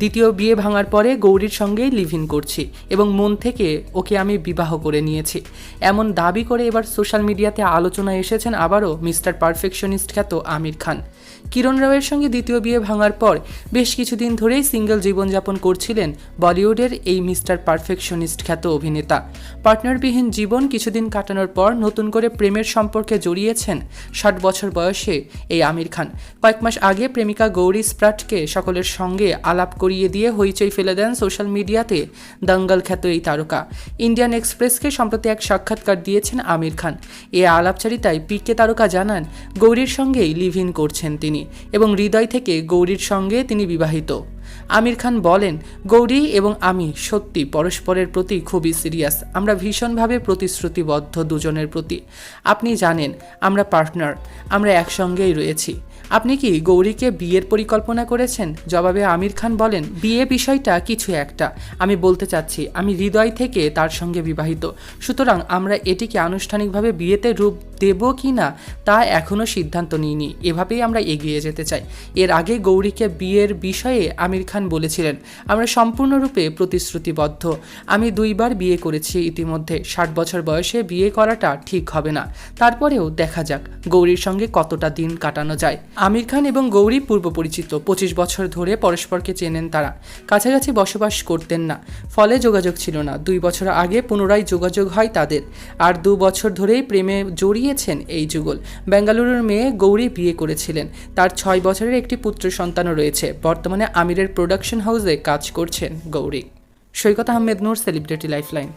দ্বিতীয় বিয়ে ভাঙার পরে গৌরীর সঙ্গেই লিভ ইন করছি এবং মন থেকে ওকে আমি বিবাহ করে নিয়েছি। এমন দাবি করে এবার সোশ্যাল মিডিয়াতে আলোচনায় এসেছেন আবারও মিস্টার পারফেকশনিস্ট খ্যাত আমির খান। কিরণ রাওয়ের সঙ্গে দ্বিতীয় বিয়ে ভাঙার পর বেশ কিছুদিন ধরেই সিঙ্গেল জীবনযাপন করছিলেন বলিউডের এই মিস্টার পারফেকশনিস্ট খ্যাত অভিনেতা। পার্টনারবিহীন জীবন কিছুদিন কাটানোর পর নতুন করে প্রেমের সম্পর্কে জড়িয়েছেন ষাট বছর বয়সে এই আমির খান। কয়েক মাস আগে প্রেমিকা গৌরী স্প্রাটকে সকলের সঙ্গে আলাপ করিয়ে দিয়ে হইচই ফেলে দেন সোশ্যাল মিডিয়াতে দাঙ্গাল খ্যাত এই তারকা। ইন্ডিয়ান এক্সপ্রেসকে সম্প্রতি এক সাক্ষাৎকার দিয়েছেন আমির খান। এ আলাপচারিতায় পিকে তারকা জানান, গৌরীর সঙ্গেই লিভ ইন করছেন তিনি এবং হৃদয় থেকে গৌরীর সঙ্গে তিনি বিবাহিত। আমির খান বলেন, গৌরী এবং আমি সত্যি পরস্পরের প্রতি খুবই সিরিয়াস আমরা ভীষণভাবে প্রতিশ্রুতিবদ্ধ দুজনের প্রতি। আপনি জানেন, আমরা পার্টনার আমরা একসঙ্গেই রয়েছি। আপনি কি গৌরীকে বিয়ের পরিকল্পনা করেছেন? জবাবে আমির খান বলেন, বিয়ে বিষয়টা কিছু একটা। আমি বলতে চাচ্ছি, আমি হৃদয় থেকে তার সঙ্গে বিবাহিত। সুতরাং আমরা এটিকে আনুষ্ঠানিকভাবে বিয়েতে রূপ দেব কি না, তা এখনও সিদ্ধান্ত নিইনি। এভাবেই আমরা এগিয়ে যেতে চাই। এর আগে গৌরীকে বিয়ের বিষয়ে আমির খান বলেছিলেন, আমরা সম্পূর্ণরূপে প্রতিশ্রুতিবদ্ধ। আমি দুইবার বিয়ে করেছি ইতিমধ্যে। ষাট বছর বয়সে বিয়ে করাটা ঠিক হবে না। তারপরেও দেখা যাক গৌরীর সঙ্গে কতটা দিন কাটানো যায়। আমির খান এবং গৌরী পূর্ব পরিচিত পঁচিশ বছর ধরে পরস্পরকে চেনেন তারা। কাছাকাছি বসবাস করতেন না। ফলে যোগাযোগ ছিল না। দুই বছর আগে পুনরায় যোগাযোগ হয় তাদের। আর দু বছর ধরেই প্রেমে জড়িয়েছেন এই যুগল। বেঙ্গালুরুর মেয়ে গৌরী বিয়ে করেছিলেন। তার ছয় বছরের একটি পুত্র সন্তানও রয়েছে। বর্তমানে আমিরের প্রোডাকশন হাউসে কাজ করছেন Gauri. Saikat Ahmed Noor, celebrity lifeline.